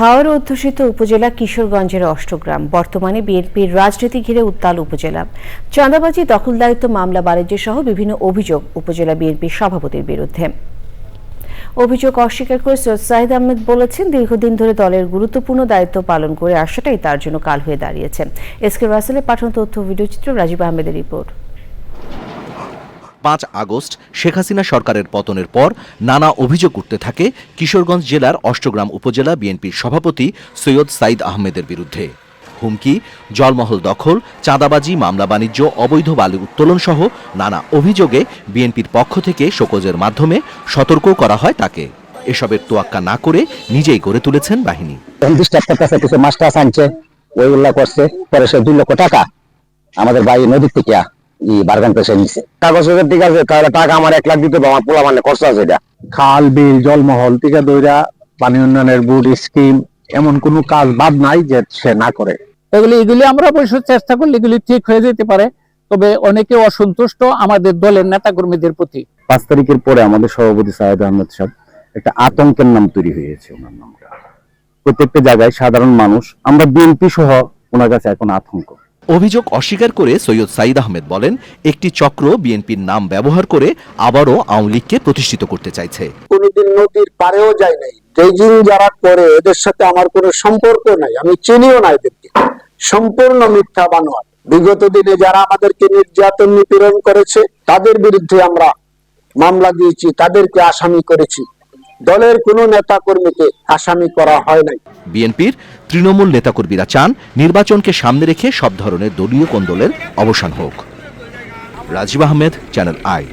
হাওর অধ্যুষিত উপজেলা কিশোরগঞ্জের অষ্টগ্রাম। বর্তমানে বিএনপির রাজনীতি ঘিরে উত্তাল উপজেলা। চাঁদাবাজি, দখলদারিত্ব, মামলা বাণিজ্য সহ বিভিন্ন অভিযোগ উপজেলা বিএনপির সভাপতির বিরুদ্ধে। অভিযোগ অস্বীকার করে সৈয়দ সাহিদ আহমেদ বলেছেন, দীর্ঘদিন ধরে দলের গুরুত্বপূর্ণ দায়িত্ব পালন করে আসাটাই তার জন্য কাল হয়ে দাঁড়িয়েছে। এস কে রাসেলের পাঠানো তথ্য ভিডিও চিত্র রাজীব আহমেদের রিপোর্ট। পাঁচ আগস্ট শেখ হাসিনা সরকারের পতনের পর নানা অভিযোগ উঠতে থাকে কিশোরগঞ্জ জেলার অষ্টগ্রাম উপজেলা বিএনপির সভাপতি সৈয়দ সাইদ আহমেদের বিরুদ্ধে। হুমকি, জলমহল দখল, চাঁদাবাজি, মামলা বাণিজ্য, অবৈধ বালু উত্তোলন সহ নানা অভিযোগে বিএনপির পক্ষ থেকে শোকজের মাধ্যমে সতর্ক করা হয় তাকে। এসবের তোয়াক্কা না করে নিজেই গড়ে তুলেছেন বাহিনী। করতেছে কিছু মাছ আনছে, ওইগুলা করছে, পরে সে দুই লক্ষ টাকা আমাদের বাড়ি নদীর থেকে বারগান পেশে নিচ্ছে কাগজ ঠিক আছে তাহলে টাকা আমার এক লাখ দিতে হবে আমার পোলা মানে খরচ আছে এটা। খাল বিল জলমহল দইরা পানি উন্নয়নের বোর্ড স্কিম এমন কোনো কাজ বাদ নাই যে সে না করে। এগুলি এগুলি আমরা অবশ্য চেষ্টা করলে এগুলি ঠিক হয়ে যেতে পারে তবে অনেকে অসন্তুষ্ট আমাদের দলের নেতা কর্মীদের প্রতি। পাঁচ তারিখের পরে আমাদের সভাপতি সাহেদ আহমেদ সাহেব একটা আতঙ্কের নাম তৈরি হয়েছে ওনার নামটা। প্রত্যেকটা জায়গায় সাধারণ মানুষ আমরা বিএনপি সহ ওনার কাছে এখন আতঙ্ক। অভিযোগ অস্বীকার করে সৈয়দ সাইদ আহমেদ বলেন, একটি চক্র বিএনপির নাম ব্যবহার করে আবারও আওয়ামী লীগকে প্রতিষ্ঠিত করতে চাইছে। কোনোদিন নদীর পারেও যায় নাই। ড্রেজিং যারা করে, এদের সাথে আমার কোনো সম্পর্ক নাই। আমি চিনিও না এদেরকে। সম্পূর্ণ মিথ্যা বানোয়ার বিগত দিনে যারা আমাদেরকে নির্যাতন নিপীড়ন করেছে, তাদের বিরুদ্ধে আমরা মামলা দিয়েছি, তাদেরকে আসামি করেছি। দলের কোনো নেতা কর্মীকে আসামি করা হয় নাই। বিএনপির তৃণমূল নেতাকর্মীরা চান নির্বাচনকে সামনে রেখে সব ধরনের দলীয় কোন্দলের অবসান হোক। Rajib Ahmed channel I